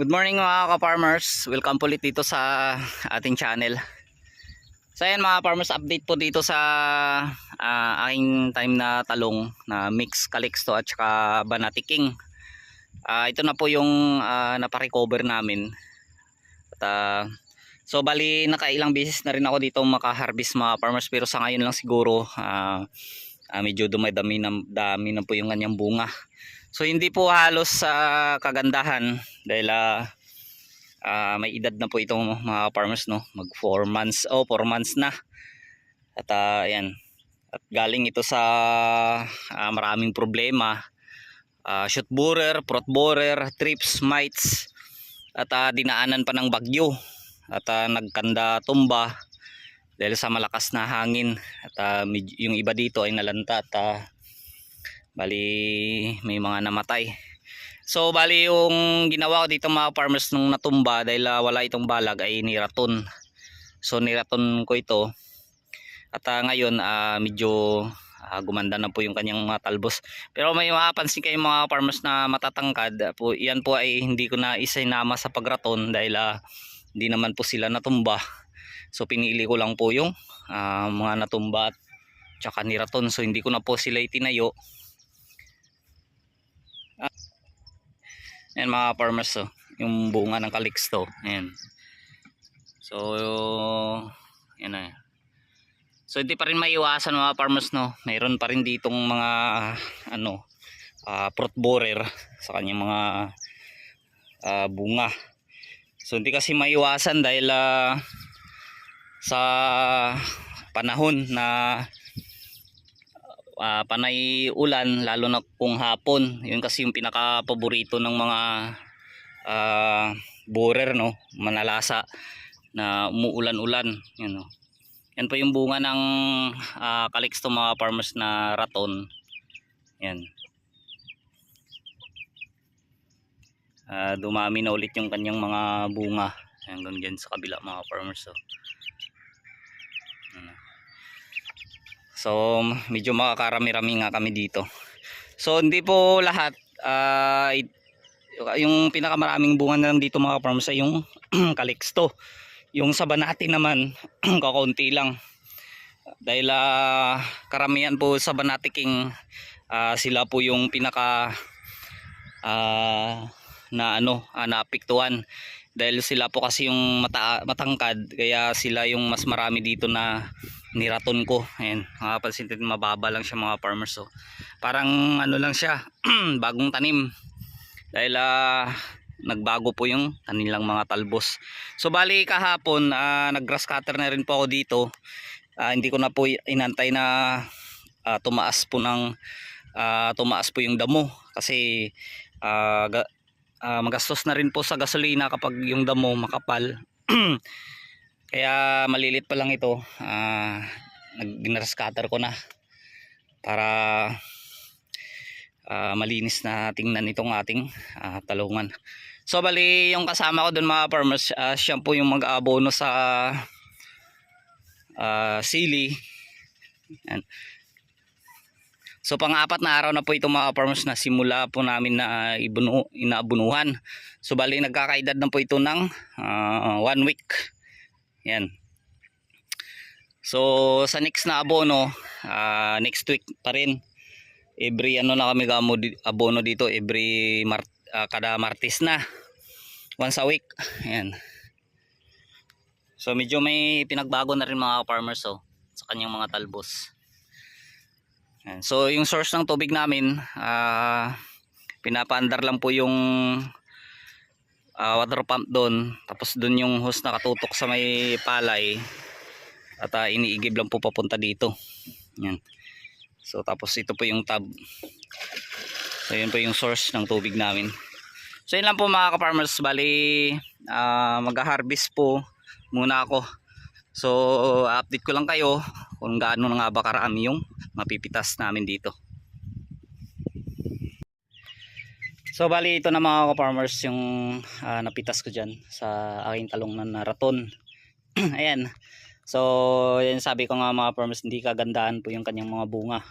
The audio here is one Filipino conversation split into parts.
Good morning mga ka-farmers. Welcome po ulit dito sa ating channel. So ayan mga farmers, update po dito sa ah, aking time na talong na mix calixto at saka banati king. Ah, ito na po yung ah, naparecover namin. At, ah, so bali nakailang beses na rin ako dito makaharvest mga farmers pero sa ngayon lang siguro ah, ah, medyo dumadami na, dami na po yung kanyang bunga. So hindi po halos sa kagandahan dahil ah, ah, may edad na po itong mga farmers no, mag 4 months oh 4 months na. At ah, ayan. At galing ito sa ah, maraming problema. Ah, shoot borer, prot borer, trips, mites at ah, dinaanan pa ng bagyo at ah, nagkanda tumba dahil sa malakas na hangin at med- yung iba dito ay nalanta at ah, bali may mga namatay. So bali yung ginawa ko dito mga farmers nung natumba dahil ah, wala itong balag ay niraton. So niraton ko ito. At ah, ngayon ah, medyo ah, gumanda na po yung kanyang mga talbos. Pero may mapapansin kayong mga farmers na matatangkad ah, po, yan po ay hindi ko na isinama sa pagraton dahil ah, hindi naman po sila natumba. So pinili ko lang po yung ah, mga natumba at tsaka niraton. So hindi ko na po sila itinayo Ayan mga farmers oh, yung bunga ng calixto. Ayan. So, yan na. So, hindi pa rin maiwasan mga farmers no. Mayroon pa rin ditong mga ano, ah, fruit borer sa kanyang mga ah, bunga. So, hindi kasi maiwasan dahil ah, sa panahon na ah, panay ulan lalo na kung hapon. Yun kasi yung pinaka paborito ng mga ah, borer no? Manalasa na umuulan-ulan yun no? Yan po yung bunga ng uh, calixto mga farmers na raton. Yan. Ah, dumami na ulit yung kanyang mga bunga. Hanggang dyan sa kabila mga farmers so. Ano. So, medyo makakarami-rami nga kami dito. So, hindi po lahat. ah, it- yung pinakamaraming bunga na lang dito mga farmers ay yung calixto. Yung sa banati naman, kakaunti lang. Dahil ah, karamihan po sa banati king ah, sila po yung pinaka ah, na ano, ah, naapektuhan. Dahil sila po kasi yung mata matangkad, kaya sila yung mas marami dito na niraton ko. Ayan, makapansin natin mababa lang siya mga farmers. So, parang ano lang siya, bagong tanim. Dahil ah, nagbago po yung kanilang mga talbos. So bali kahapon, ah, nag-grass cutter na rin po ako dito. Ah, hindi ko na po inantay na ah, tumaas po ng ah, tumaas po yung damo kasi ah, ah, magastos na rin po sa gasolina kapag yung damo makapal. Kaya malilit pa lang ito. Ah, nag scatter ko na para ah, malinis na tingnan itong ating ah, talungan. So bali yung kasama ko dun mga farmers, ah, siya po yung mag-abono sa ah, sili. Yan. So pang-apat na araw na po ito mga farmers na simula po namin na ibuno, inaabunuhan. So bali nagkakaedad na po ito ng ah, one week. Yan. So sa next na abono, ah, next week pa rin. Every ano na kami gamo abono dito, every mar, ah, kada Martes na. Once a week. Yan. So medyo may pinagbago na rin mga farmers oh, sa kanyang mga talbos. Yan. So yung source ng tubig namin, ah pinapaandar lang po yung ah, water pump doon. Tapos doon yung hose nakatutok sa may palay. At ah, iniigib lang po papunta dito. Yan. So tapos ito po yung tab. So yun po yung source ng tubig namin. So yun lang po mga ka-farmers. Bali ah, mag-harvest po muna ako. So update ko lang kayo kung gaano na nga ba karami yung mapipitas namin dito. So bali ito na mga ka-farmers yung ah, napitas ko dyan sa aking talong na naraton. Ayan. So yan sabi ko nga mga farmers hindi kagandahan po yung kanyang mga bunga.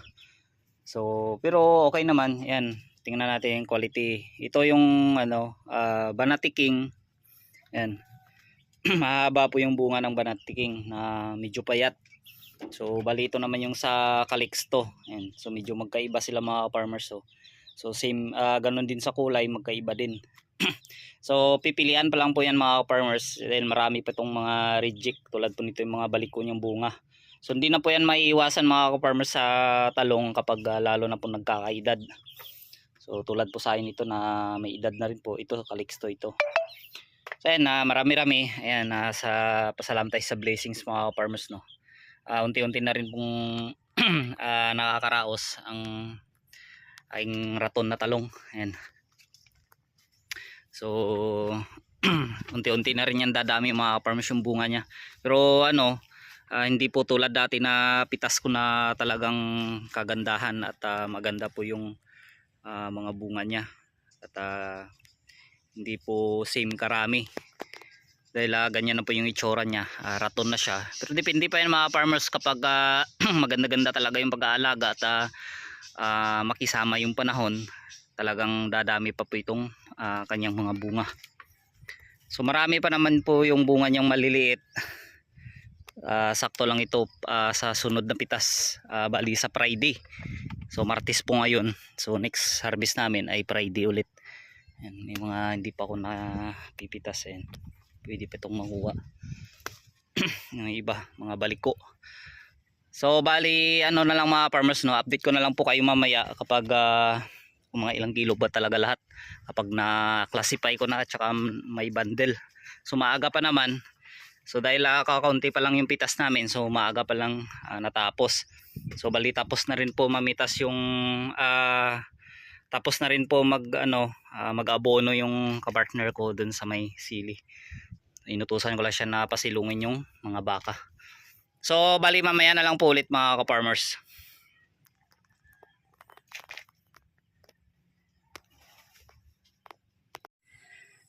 So pero okay naman. Ayan. tingnan natin yung quality. Ito yung ano, ah, Banati King. Yan. Mahaba po yung bunga ng Banati King na medyo payat. So bali ito naman yung sa Calixto. Yan. So medyo magkaiba sila mga farmers. So, so same ah, ganun din sa kulay, magkaiba din. so pipilian pa lang po yan mga farmers. Then marami pa itong mga reject tulad po nito yung mga baliko niyang bunga. So hindi na po yan maiiwasan mga farmers sa talong kapag ah, lalo na po nagkakaedad. So tulad po sa akin ito na may edad na rin po. Ito Calixto ito. So ayan na marami-rami. Ayan na sa pasalam tayo sa blessings mga farmers no. Ah, unti-unti na rin pong ah, nakakaraos ang aking raton na talong. Ayan. So unti-unti na rin yan dadami mga farmers yung bunga niya. Pero ano, ah, hindi po tulad dati na pitas ko na talagang kagandahan at ah, maganda po yung ah, mga bunga niya. At ah, hindi po same karami. Dahil ah, ganyan na po yung itsura niya. Ah, raton na siya. Pero depende pa yan mga farmers kapag ah, maganda-ganda talaga yung pag-aalaga at ah, ah, makisama yung panahon. Talagang dadami pa po itong ah, kanyang mga bunga. So marami pa naman po yung bunga niyang maliliit. Ah, sakto lang ito ah, sa sunod na pitas. Ah, bali sa Friday. So Martes po ngayon. So next harvest namin ay Friday ulit. Yan, may mga hindi pa ako napipitas. Yan. Pwede pa itong makuha. yung iba, mga baliko. So bali ano na lang mga farmers no, update ko na lang po kayo mamaya kapag kung mga ilang kilo ba talaga lahat kapag na-classify ko na at saka may bundle. So maaga pa naman. So dahil uh, kakaunti pa lang yung pitas namin, so maaga pa lang ah, natapos. So bali tapos na rin po mamitas yung ah, tapos na rin po mag ano ah, mag-abono yung kapartner ko dun sa may sili. Inutusan ko lang siya na pasilungin yung mga baka. So bali mamaya na lang po ulit mga ka-farmers.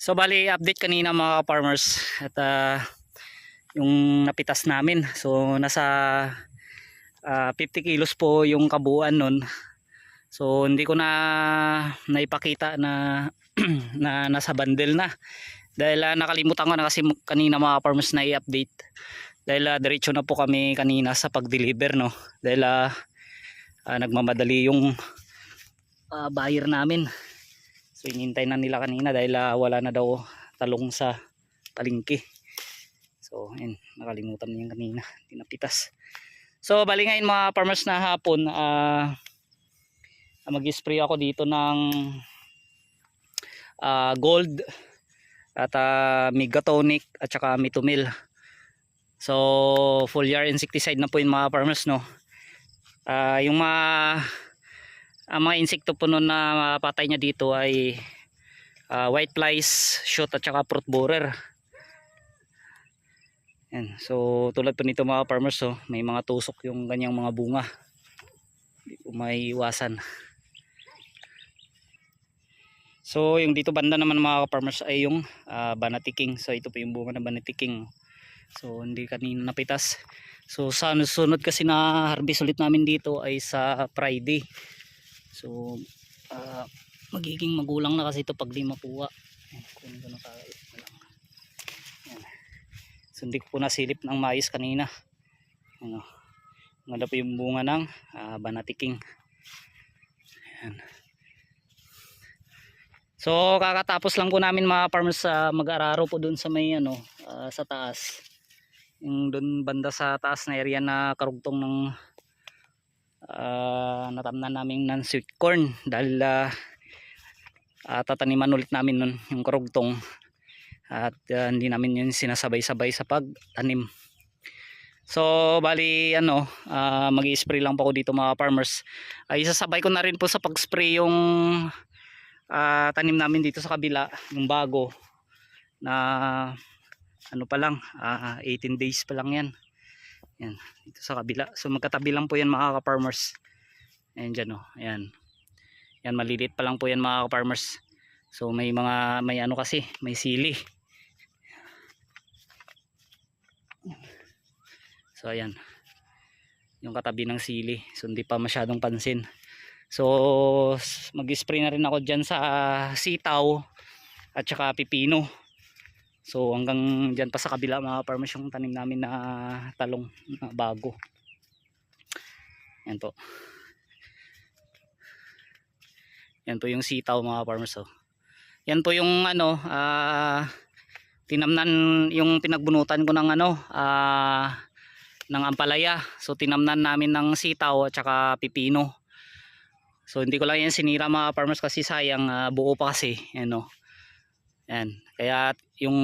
So bali update kanina mga farmers at ah, yung napitas namin. So nasa ah, 50 kilos po yung kabuuan nun. So hindi ko na naipakita na na nasa bundle na. Dahil ah, nakalimutan ko na kasi kanina mga farmers na i-update. Dahil ah, diretso na po kami kanina sa pag-deliver no. Dahil ah, ah, nagmamadali yung ah, buyer namin. So inintay na nila kanina dahil ah, wala na daw talong sa palingki. So ayun, nakalimutan niya kanina, hindi napitas. So bali ngayon mga farmers na hapon, ah mag-spray ako dito ng ah, gold at uh, megatonic at saka mitomil. So foliar insecticide na po yung mga farmers no. Ah, yung mga ang mga insekto po nun na mapatay niya dito ay ah, white flies, shoot at saka fruit borer. Yan. So tulad po nito mga farmers oh, may mga tusok yung ganyang mga bunga. Hindi po maiiwasan. So yung dito banda naman mga farmers ay yung ah, banati king. So ito po yung bunga ng banati king. So hindi kanina napitas. So sa sunod kasi na harvest ulit namin dito ay sa Friday. So ah, magiging magulang na kasi ito pag di makuha. Ayan, Kunin ko na. Ayan. So hindi ko po nasilip ng mais kanina. Ano, maganda po yung bunga ng ah, banati king. Ayan. So kakatapos lang po namin mga farmers sa mag-araro po dun sa may ano ah, sa taas. Yung dun banda sa taas na area na karugtong ng uh, natamnan namin ng sweet corn dahil ah, ah, tataniman ulit namin nun yung karugtong at ah, hindi namin yun sinasabay-sabay sa pagtanim. So bali ano ah, mag-i-spray lang po ako dito mga farmers. Ay isasabay ko na rin po sa pag-spray yung ah, tanim namin dito sa kabila yung bago na ano pa lang ah, 18 days pa lang yan. Yan dito sa kabila. So magkatabi lang po yan mga ka-farmers. Ayan dyan oh ayan. Yan maliliit pa lang po yan mga ka-farmers. So may mga may ano kasi may sili. So ayan. Yung katabi ng sili. So hindi pa masyadong pansin So mag-spray na rin ako dyan sa sitaw at saka pipino. So hanggang dyan pa sa kabila mga farmers yung tanim namin na talong na bago. Yan po. Yan po yung sitaw mga farmers. Oh. Yan po yung ano, ah tinamnan yung pinagbunutan ko ng ano, ah ng ampalaya. So tinamnan namin ng sitaw at saka pipino. So hindi ko lang yan sinira mga farmers kasi sayang ah, buo pa kasi, ano. Yan. Kaya yung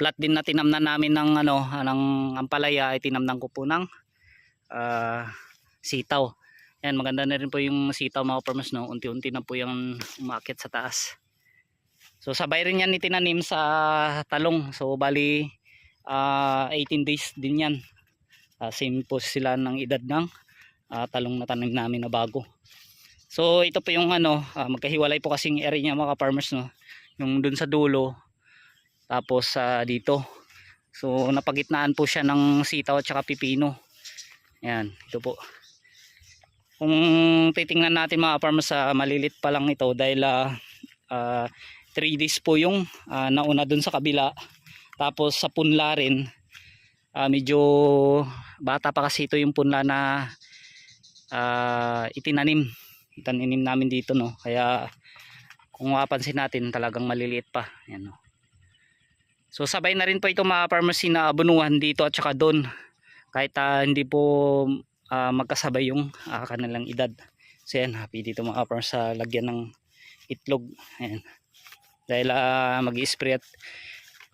plat din na tinamnan namin ng ano, ng ampalaya ay tinamnan ko po ng ah, sitaw. Yan, maganda na rin po yung sitaw mga farmers no. Unti-unti na po yung umakit sa taas. So sabay rin yan itinanim sa talong. So bali ah, 18 days din yan. Ah, same po sila ng edad ng ah, talong na tanim namin na bago. So ito po yung ano, ah, magkahiwalay po kasing area niya mga farmers no. Yung dun sa dulo tapos sa dito. So napagitnaan po siya ng sitaw at saka pipino. Yan, ito po. Kung titingnan natin mga farmers sa malilit pa lang ito dahil ah, ah, 3 days po yung ah, nauna dun sa kabila. Tapos sa punla rin ah, medyo bata pa kasi ito yung punla na ah, itinanim. Itananim namin dito no. Kaya kung mapapansin natin talagang maliliit pa. Yan no. So sabay na rin po ito mga farmers na bunuhan dito at saka doon. Kahit ah, hindi po ah, magkasabay yung ah, kanilang edad. So yan, happy dito mga farmers sa lagyan ng itlog. Ayan. Dahil ah, mag-spray at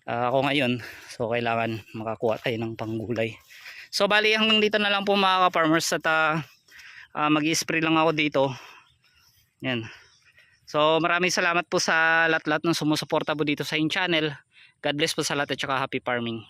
ah, ako ngayon. So kailangan makakuha tayo ng panggulay. So bali hanggang dito na lang po mga farmers at ah, ah, mag-spray lang ako dito. Yan. So maraming salamat po sa lahat-lahat ng sumusuporta po dito sa in channel. God bless po sa lahat at saka happy farming.